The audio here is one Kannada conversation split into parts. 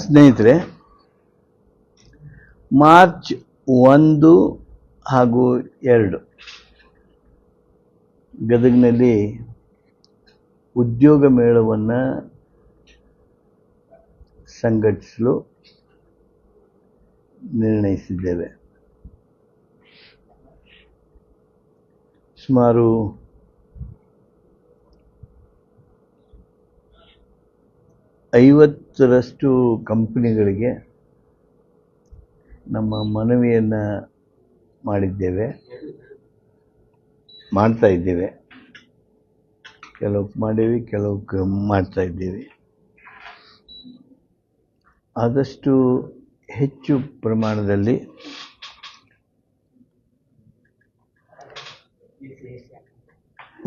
ಸ್ನೇಹಿತರೆ ಮಾರ್ಚ್ ಒಂದು ಹಾಗೂ ಎರಡು ಗದಗಿನಲ್ಲಿ ಉದ್ಯೋಗ ಮೇಳವನ್ನು ಸಂಘಟಿಸಲು ನಿರ್ಣಯಿಸಿದ್ದೇವೆ. ಸುಮಾರು ಐವತ್ತರಷ್ಟು ಕಂಪ್ನಿಗಳಿಗೆ ನಮ್ಮ ಮನವಿಯನ್ನು ಮಾಡಿದ್ದೇವೆ, ಮಾಡ್ತಾ ಇದ್ದೇವೆ. ಕೆಲವು ಮಾಡೀವಿ, ಕೆಲವು ಮಾಡ್ತಾ ಇದ್ದೀವಿ. ಆದಷ್ಟು ಹೆಚ್ಚು ಪ್ರಮಾಣದಲ್ಲಿ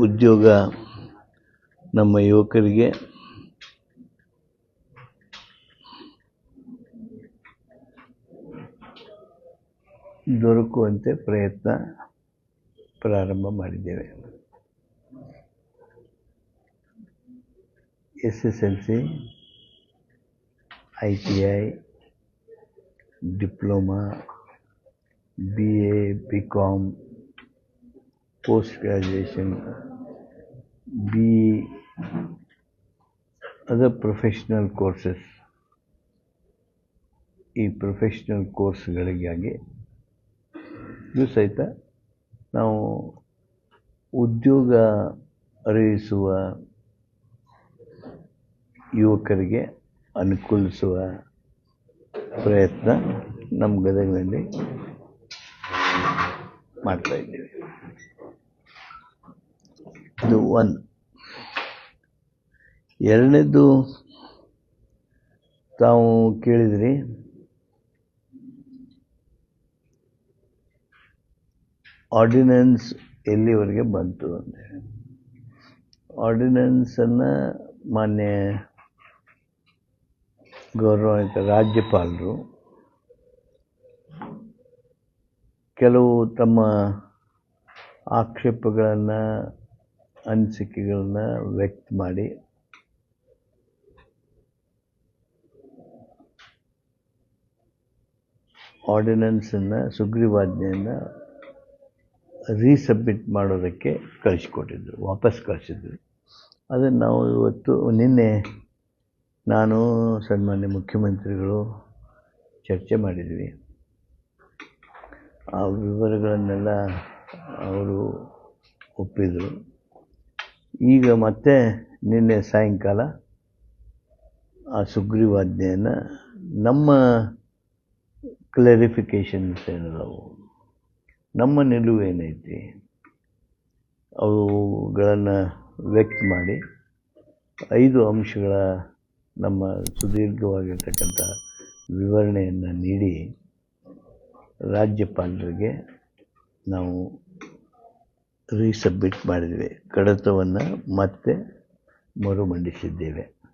ಉದ್ಯೋಗ ನಮ್ಮ ಯುವಕರಿಗೆ ದೊರಕುವಂತೆ ಪ್ರಯತ್ನ ಪ್ರಾರಂಭ ಮಾಡಿದ್ದೇವೆ S S L C I T I diploma B A B com post graduation B other professional courses ಈ ಪ್ರೊಫೆಷ್ನಲ್ ಕೋರ್ಸ್ಗಳಿಗಾಗಿ ಇದು ಸಹಿತ ನಾವು ಉದ್ಯೋಗ ಅರಿವಿಸುವ ಯುವಕರಿಗೆ ಅನುಕೂಲಿಸುವ ಪ್ರಯತ್ನ ನಮ್ಮ ಗದಗಿನಲ್ಲಿ ಮಾಡ್ತಾ ಇದ್ದೀವಿ. ಇದು ಒನ್ ಎರಡನೇದು ತಾವು ಕೇಳಿದ್ರಿ ಆರ್ಡಿನೆನ್ಸ್ ಎಲ್ಲಿವರೆಗೆ ಬಂತು ಅಂದರೆ? ಆರ್ಡಿನೆನ್ಸನ್ನು ಮಾನ್ಯ ಗೌರವಾನ್ವಿತ ರಾಜ್ಯಪಾಲರು ಕೆಲವು ತಮ್ಮ ಆಕ್ಷೇಪಗಳನ್ನು, ಅನಿಸಿಕೆಗಳನ್ನ ವ್ಯಕ್ತ ಮಾಡಿ ಆರ್ಡಿನೆನ್ಸನ್ನು ಸುಗ್ರೀವಾಜ್ಞೆಯನ್ನು ರೀಸಬ್ಮಿಟ್ ಮಾಡೋದಕ್ಕೆ ಕಳಿಸ್ಕೊಟ್ಟಿದ್ರು, ವಾಪಸ್ ಕಳಿಸಿದ್ರು. ಅದನ್ನು ನಾವು ಇವತ್ತು ನಿನ್ನೆ ನಾನು, ಸನ್ಮಾನ್ಯ ಮುಖ್ಯಮಂತ್ರಿಗಳು ಚರ್ಚೆ ಮಾಡಿದ್ವಿ. ಆ ವಿವರಗಳನ್ನೆಲ್ಲ ಅವರು ಒಪ್ಪಿದರು. ಈಗ ಮತ್ತೆ ನಿನ್ನೆ ಸಾಯಂಕಾಲ ಆ ಸುಗ್ರೀವಾಜ್ಞೆಯನ್ನು ನಮ್ಮ ಕ್ಲಾರಿಫಿಕೇಷನ್ಸ್ ಏನದವು ನಮ್ಮ ನಿಲುವು ಏನೈತಿ? ಅವುಗಳನ್ನು ವ್ಯಕ್ತ ಮಾಡಿ ಐದು ಅಂಶಗಳ ನಮ್ಮ ಸುದೀರ್ಘವಾಗಿರ್ತಕ್ಕಂಥ ವಿವರಣೆಯನ್ನು ನೀಡಿ ರಾಜ್ಯಪಾಲರಿಗೆ ನಾವು ರೀಸಬ್ಮಿಟ್ ಮಾಡಿದ್ವಿ. ಕಡತವನ್ನು ಮತ್ತೆ ಮರುಮಂಡಿಸಿದ್ದೇವೆ.